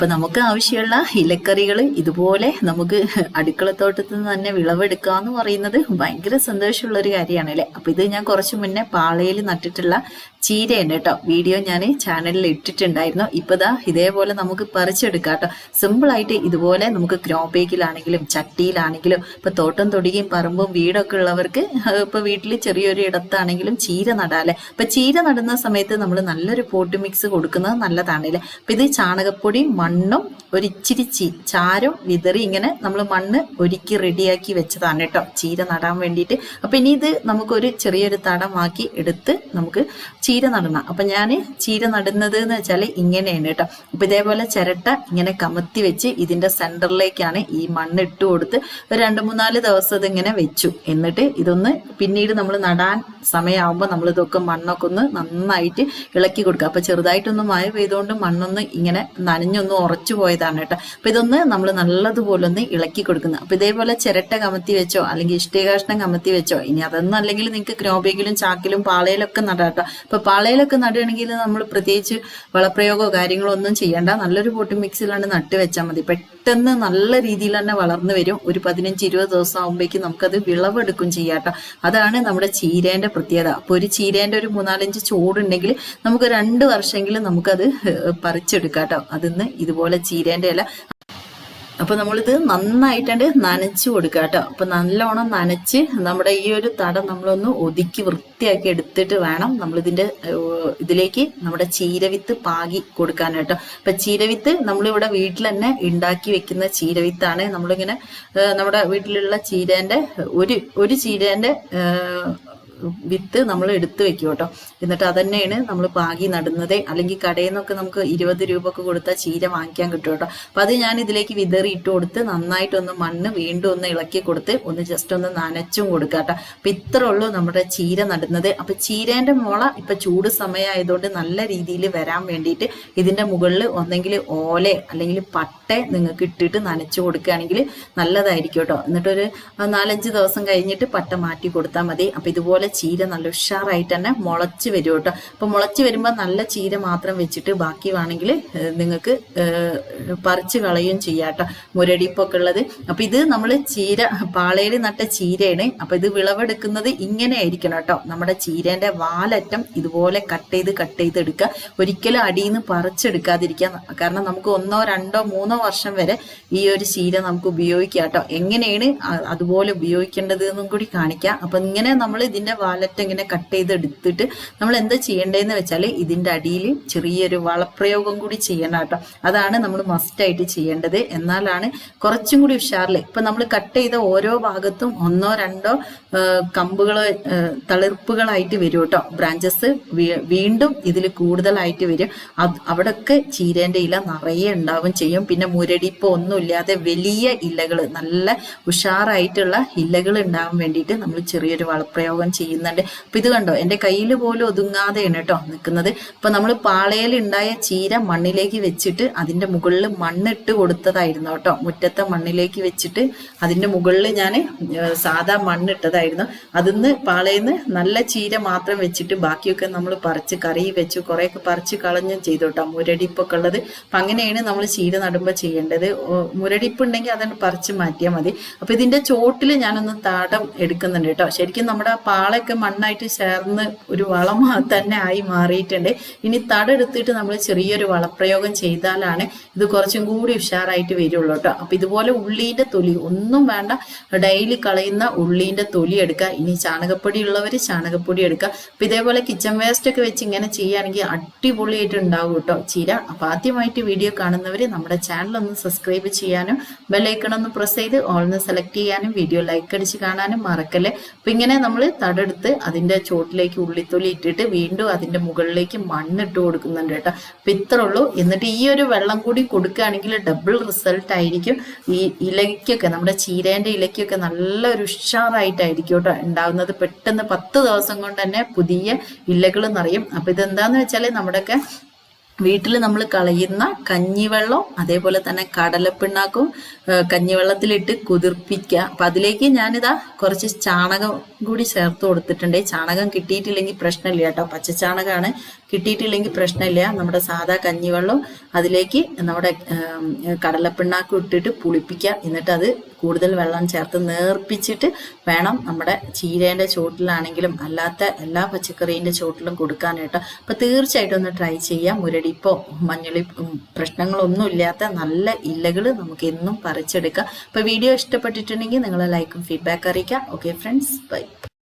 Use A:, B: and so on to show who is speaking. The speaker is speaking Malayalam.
A: അപ്പൊ നമുക്ക് ആവശ്യമുള്ള ഇലക്കറികൾ ഇതുപോലെ നമുക്ക് അടുക്കളത്തോട്ടത്തിൽ നിന്ന് തന്നെ വിളവെടുക്കുക എന്ന് പറയുന്നത് ഭയങ്കര സന്തോഷമുള്ള ഒരു കാര്യമാണ് അല്ലെ അപ്പൊ ഇത് ഞാൻ കുറച്ച് മുന്നേ പാളയിൽ നട്ടിട്ടുള്ള ചീരയുണ്ട് കേട്ടോ. വീഡിയോ ഞാൻ ചാനലിൽ ഇട്ടിട്ടുണ്ടായിരുന്നു. ഇപ്പോൾ ദാ ഇതേപോലെ നമുക്ക് പറിച്ചെടുക്കാം കേട്ടോ. സിമ്പിളായിട്ട് ഇതുപോലെ നമുക്ക് ഗ്രോ ബേക്കിലാണെങ്കിലും ചട്ടിയിലാണെങ്കിലും ഇപ്പോൾ തോട്ടം തൊടിയും പറമ്പും വീടൊക്കെ ഉള്ളവർക്ക് ഇപ്പോൾ വീട്ടിൽ ചെറിയൊരു ഇടത്താണെങ്കിലും ചീര നടാല്ലേ? അപ്പൊ ചീര നടുന്ന സമയത്ത് നമ്മൾ നല്ലൊരു പോട്ട് മിക്സ് കൊടുക്കുന്നത് നല്ലതാണല്ലേ അപ്പോൾ ഇത് ചാണകപ്പൊടിയും മണ്ണും ഒരിച്ചിരി ചീ ചാരം വിതറി ഇങ്ങനെ നമ്മൾ മണ്ണ് ഒരുക്കി റെഡിയാക്കി വെച്ചതാണ് കേട്ടോ. ചീര നടാൻ വേണ്ടിയിട്ട്. അപ്പോൾ ഇനി ഇത് നമുക്കൊരു ചെറിയൊരു തടമാക്കി എടുത്ത് നമുക്ക് ചീര നടണം. അപ്പൊ ഞാൻ ചീര നടുന്നത് എന്ന് വെച്ചാൽ ഇങ്ങനെയാണ് കേട്ടോ. അപ്പൊ ഇതേപോലെ ചിരട്ട ഇങ്ങനെ കമത്തി വെച്ച് ഇതിന്റെ സെന്ററിലേക്കാണ് ഈ മണ്ണ് ഇട്ട് കൊടുത്ത് ഒരു രണ്ട് മൂന്നാൽ ദിവസം ഇതിങ്ങനെ വെച്ചു. എന്നിട്ട് ഇതൊന്ന് പിന്നീട് നമ്മൾ നടാൻ സമയമാകുമ്പോൾ നമ്മൾ ഇതൊക്കെ മണ്ണൊക്കെ ഒന്ന് നന്നായിട്ട് ഇളക്കി കൊടുക്കുക. അപ്പൊ ചെറുതായിട്ടൊന്ന് മഴ പെയ്തുകൊണ്ട് മണ്ണൊന്ന് ഇങ്ങനെ നനഞ്ഞൊന്ന് ഉറച്ചു പോയതാണ് കേട്ടോ. അപ്പൊ ഇതൊന്ന് നമ്മൾ നല്ലതുപോലെ ഒന്ന് ഇളക്കി കൊടുക്കുന്നത് അപ്പൊ ഇതേപോലെ ചിരട്ട കമത്തി വെച്ചോ അല്ലെങ്കിൽ ഇഷ്ടികാഷ്ണം കമത്തി വെച്ചോ ഇനി അതൊന്നും അല്ലെങ്കിൽ നിങ്ങൾക്ക് ഗ്രോബേഗിലും ചാക്കിലും പാളയിലൊക്കെ നടാട്ടോ അപ്പൊ പാളയിലൊക്കെ നടുകയാണെങ്കിൽ നമ്മൾ പ്രത്യേകിച്ച് വളപ്രയോഗമോ കാര്യങ്ങളോ ഒന്നും ചെയ്യണ്ട. നല്ലൊരു പോട്ടി മിക്സിലാണ്ട് നട്ട് വെച്ചാൽ മതി. പെട്ടെന്ന് നല്ല രീതിയിൽ തന്നെ വളർന്നു വരും. ഒരു പതിനഞ്ച് ഇരുപത് ദിവസം ആകുമ്പോഴേക്കും നമുക്കത് വിളവെടുക്കും ചെയ്യാട്ടോ. അതാണ് നമ്മുടെ ചീരേന്റെ പ്രത്യേകത. അപ്പൊ ഒരു ചീരേന്റെ ഒരു മൂന്നാലഞ്ച് ചോടുണ്ടെങ്കിൽ നമുക്ക് രണ്ട് വർഷമെങ്കിലും നമുക്കത് പറിച്ചെടുക്കാം കേട്ടോ അതിന്ന് ഇതുപോലെ ചീരേന്റെ ഇല അപ്പൊ നമ്മളിത് നന്നായിട്ടുണ്ട് നനച്ചു കൊടുക്കുക കേട്ടോ. അപ്പൊ നല്ലോണം നനച്ച് നമ്മുടെ ഈ ഒരു തടം നമ്മളൊന്ന് ഒതുക്കി വൃത്തിയാക്കി എടുത്തിട്ട് വേണം നമ്മളിതിന്റെ ഇതിന്റെ ഇതിലേക്ക് നമ്മുടെ ചീരവിത്ത് പാകി കൊടുക്കാൻ കേട്ടോ. അപ്പൊ ചീരവിത്ത് നമ്മളിവിടെ വീട്ടിൽ തന്നെ ഉണ്ടാക്കി വെക്കുന്ന ചീരവിത്താണ്. നമ്മളിങ്ങനെ നമ്മുടെ വീട്ടിലുള്ള ചീരേന്റെ ഒരു ഒരു ചീരേന്റെ വിത്ത് നമ്മൾ എടുത്തു വെക്കും കേട്ടോ. എന്നിട്ട് അതന്നെയാണ് നമ്മൾ പാകി നടുന്നത്. അല്ലെങ്കിൽ കടയിൽ നിന്നൊക്കെ നമുക്ക് ഇരുപത് രൂപ ഒക്കെ കൊടുത്താൽ ചീര വാങ്ങിക്കാൻ കിട്ടും കേട്ടോ. അപ്പൊ അത് ഞാൻ ഇതിലേക്ക് വിതറി ഇട്ട് കൊടുത്ത് നന്നായിട്ടൊന്ന് മണ്ണ് വീണ്ടും ഒന്ന് ഇളക്കി കൊടുത്ത് ഒന്ന് ജസ്റ്റ് ഒന്ന് നനച്ചും കൊടുക്കുക കേട്ടോ. അപ്പൊ ഇത്ര ഉള്ളൂ നമ്മുടെ ചീര നടുന്നത്. അപ്പൊ ചീരേന്റെ മുള ഇപ്പൊ ചൂട് സമയമായതുകൊണ്ട് നല്ല രീതിയിൽ വരാൻ വേണ്ടിയിട്ട് ഇതിന്റെ മുകളിൽ ഒന്നെങ്കിൽ ഓല അല്ലെങ്കിൽ പട്ട നിങ്ങൾക്ക് ഇട്ടിട്ട് നനച്ചു കൊടുക്കുകയാണെങ്കിൽ നല്ലതായിരിക്കും കേട്ടോ. എന്നിട്ടൊരു നാലഞ്ച് ദിവസം കഴിഞ്ഞിട്ട് പട്ട മാറ്റി കൊടുത്താൽ മതി. അപ്പൊ ഇതുപോലെ ചീര നല്ല ഉഷാറായിട്ട് തന്നെ മുളച്ച് വരും കേട്ടോ. അപ്പൊ മുളച്ച് വരുമ്പോൾ നല്ല ചീര മാത്രം വെച്ചിട്ട് ബാക്കി വേണമെങ്കിൽ നിങ്ങൾക്ക് പറിച്ച് കളയും ചെയ്യാം കേട്ടോ. മുരടിപ്പൊക്കെ ഉള്ളത്. അപ്പൊ ഇത് നമ്മൾ ചീര പാളയിൽ നട്ട ചീരയാണ്. അപ്പൊ ഇത് വിളവെടുക്കുന്നത് ഇങ്ങനെ ആയിരിക്കണം കേട്ടോ. നമ്മുടെ ചീരേന്റെ വാലറ്റം ഇതുപോലെ കട്ട് ചെയ്ത് കട്ട് ചെയ്ത് എടുക്കുക. ഒരിക്കലും അടിയിൽ നിന്ന് പറിച്ചെടുക്കാതിരിക്കുക. കാരണം നമുക്ക് ഒന്നോ രണ്ടോ മൂന്നോ വർഷം വരെ ഈ ഒരു ചീര നമുക്ക് ഉപയോഗിക്കാം കേട്ടോ. എങ്ങനെയാണ് അതുപോലെ ഉപയോഗിക്കേണ്ടത് എന്നും കൂടി കാണിക്കാം. അപ്പൊ ഇങ്ങനെ നമ്മൾ ഇതിന്റെ വാലറ്റ് ഇങ്ങനെ കട്ട് ചെയ്ത് എടുത്തിട്ട് നമ്മൾ എന്താ ചെയ്യേണ്ടതെന്ന് വെച്ചാൽ ഇതിന്റെ അടിയിൽ ചെറിയൊരു വളപ്രയോഗം കൂടി ചെയ്യണം കേട്ടോ. അതാണ് നമ്മൾ മസ്റ്റ് ആയിട്ട് ചെയ്യേണ്ടത്. എന്നാലാണ് കുറച്ചും കൂടി ഉഷാറിൽ ഇപ്പൊ നമ്മൾ കട്ട് ചെയ്ത ഓരോ ഭാഗത്തും ഒന്നോ രണ്ടോ കമ്പുകളോ തളിർപ്പുകളായിട്ട് വരും കേട്ടോ. ബ്രാഞ്ചസ് വീണ്ടും ഇതിൽ കൂടുതലായിട്ട് വരും. അവിടെയൊക്കെ ചീരേന്റെ ഇല നിറയെ ഉണ്ടാവും ചെയ്യും. പിന്നെ മുരടിപ്പ് ഒന്നുമില്ലാതെ വലിയ ഇലകൾ നല്ല ഉഷാറായിട്ടുള്ള ഇലകൾ ഉണ്ടാവാൻ വേണ്ടിയിട്ട് നമ്മൾ ചെറിയൊരു വളപ്രയോഗം ചെയ്യുന്നുണ്ട്. അപ്പൊ ഇത് കണ്ടോ? എന്റെ കയ്യിൽ പോലും ഒതുങ്ങാതെയാണ് കേട്ടോ നിൽക്കുന്നത്. അപ്പൊ നമ്മൾ പാളയിൽ ഉണ്ടായ ചീര മണ്ണിലേക്ക് വെച്ചിട്ട് അതിന്റെ മുകളിൽ മണ്ണിട്ട് കൊടുത്തതായിരുന്നു കേട്ടോ. മുറ്റത്തെ മണ്ണിലേക്ക് വെച്ചിട്ട് അതിന്റെ മുകളിൽ ഞാൻ സാധാ മണ്ണിട്ടതായിരുന്നു. അതിന്ന് പാളയിന്ന് നല്ല ചീര മാത്രം വെച്ചിട്ട് ബാക്കിയൊക്കെ നമ്മൾ പറിച്ച് കറി വെച്ചു കുറേയൊക്കെ പറിച്ച് കളഞ്ഞും ചെയ്തു കേട്ടോ. മുരടിപ്പൊക്കെ ഉള്ളത്. അപ്പൊ അങ്ങനെയാണ് നമ്മൾ ചീര നടുമ്പോൾ ചെയ്യേണ്ടത്. മുരടിപ്പ് ഉണ്ടെങ്കിൽ അതങ്ങ് പറിച്ച് മാറ്റിയാൽ മതി. അപ്പൊ ഇതിന്റെ ചോട്ടിൽ ഞാനൊന്ന് താടം എടുക്കുന്നുണ്ട് കേട്ടോ. ശരിക്കും നമ്മുടെ ആ പാളയൊക്കെ മണ്ണായിട്ട് ചേർന്ന് ഒരു വളം തന്നെ ആയി മാറിയിട്ടുണ്ട്. ഇനി തടെടുത്തിട്ട് നമ്മൾ ചെറിയൊരു വളപ്രയോഗം ചെയ്താലാണ് ഇത് കുറച്ചും കൂടി ഉഷാറായിട്ട് വരുള്ളൂ കേട്ടോ. അപ്പൊ ഇതുപോലെ ഉള്ളീന്റെ തൊലി ഒന്നും വേണ്ട ഡെയിലി കളയുന്ന ഉള്ളീന്റെ തൊലി എടുക്കുക. ഇനി ചാണകപ്പൊടി ഉള്ളവർ ചാണകപ്പൊടി എടുക്കുക. അപ്പൊ ഇതേപോലെ കിച്ചൺ വേസ്റ്റ് ഒക്കെ വെച്ച് ഇങ്ങനെ ചെയ്യുകയാണെങ്കിൽ അടിപൊളിയായിട്ട് ഉണ്ടാവും കേട്ടോ ചീര. അപ്പൊ ആദ്യമായിട്ട് വീഡിയോ കാണുന്നവർ നമ്മുടെ ചാനൽ ഒന്ന് സബ്സ്ക്രൈബ് ചെയ്യാനും ബെല്ലൈക്കൺ ഒന്ന് പ്രസ് ചെയ്ത് ഓൾ ഒന്ന് സെലക്ട് ചെയ്യാനും വീഡിയോ ലൈക്ക് അടിച്ച് കാണാനും മറക്കല്ലേ. അപ്പൊ ഇങ്ങനെ നമ്മൾ തടെടുത്ത് അതിന്റെ ചോട്ടിലേക്ക് ഉള്ളിത്തൊലി ഇട്ടിട്ട് വീണ്ടും അതിന്റെ മുകളിലേക്ക് മണ്ണിട്ട് കൊടുക്കുന്നുണ്ട് കേട്ടോ. അപ്പൊ ഇത്ര ഉള്ളൂ. എന്നിട്ട് ഈ ഒരു വെള്ളം കൂടി കൊടുക്കുകയാണെങ്കിൽ ഡബിൾ റിസൾട്ട് ആയിരിക്കും. ഈ ഇലയ്ക്കൊക്കെ നമ്മുടെ ചീരേന്റെ ഇലയ്ക്കൊക്കെ നല്ല ഒരു ഉഷാറായിട്ടായിരിക്കും കേട്ടോ ഉണ്ടാകുന്നത് പെട്ടെന്ന് പത്ത് ദിവസം കൊണ്ട് തന്നെ പുതിയ ഇലകൾ നിറയും. അപ്പൊ ഇതെന്താന്ന് വെച്ചാൽ നമ്മുടെയൊക്കെ വീട്ടിൽ നമ്മൾ കളയുന്ന കഞ്ഞിവെള്ളം അതേപോലെ തന്നെ കടലപ്പിണ്ണാക്കും കഞ്ഞിവെള്ളത്തിലിട്ട് കുതിർപ്പിക്കുക അപ്പം അതിലേക്ക് ഞാനിതാ കുറച്ച് ചാണകം കൂടി ചേർത്ത് കൊടുത്തിട്ടുണ്ട്. ചാണകം കിട്ടിയിട്ടില്ലെങ്കിൽ പ്രശ്നമില്ല കേട്ടോ. പച്ചച്ചാണകമാണ്. കിട്ടിയിട്ടില്ലെങ്കിൽ പ്രശ്നമില്ല. നമ്മുടെ സാധാ കഞ്ഞിവെള്ളം അതിലേക്ക് നമ്മുടെ കടലപ്പിണ്ണാക്ക് ഇട്ടിട്ട് പുളിപ്പിക്കുക. എന്നിട്ട് അത് കൂടുതൽ വെള്ളം ചേർത്ത് നേർപ്പിച്ചിട്ട് വേണം നമ്മുടെ ചീരേന്റെ ചോട്ടിലാണെങ്കിലും അല്ലാത്ത എല്ലാ പച്ചക്കറീന്റെ ചോട്ടിലും കൊടുക്കാനായിട്ട് അപ്പോൾ തീർച്ചയായിട്ടും ഒന്ന് ട്രൈ ചെയ്യാം. മുരടിപ്പോ മഞ്ഞളി പ്രശ്നങ്ങളൊന്നും ഇല്ലാത്ത നല്ല ഇലകൾ നമുക്ക് എന്നും പറിച്ചെടുക്കാം. അപ്പോൾ വീഡിയോ ഇഷ്ടപ്പെട്ടിട്ടുണ്ടെങ്കിൽ നിങ്ങൾ ലൈക്കും ഫീഡ്ബാക്ക് അറിയിക്കാം. Okay friends bye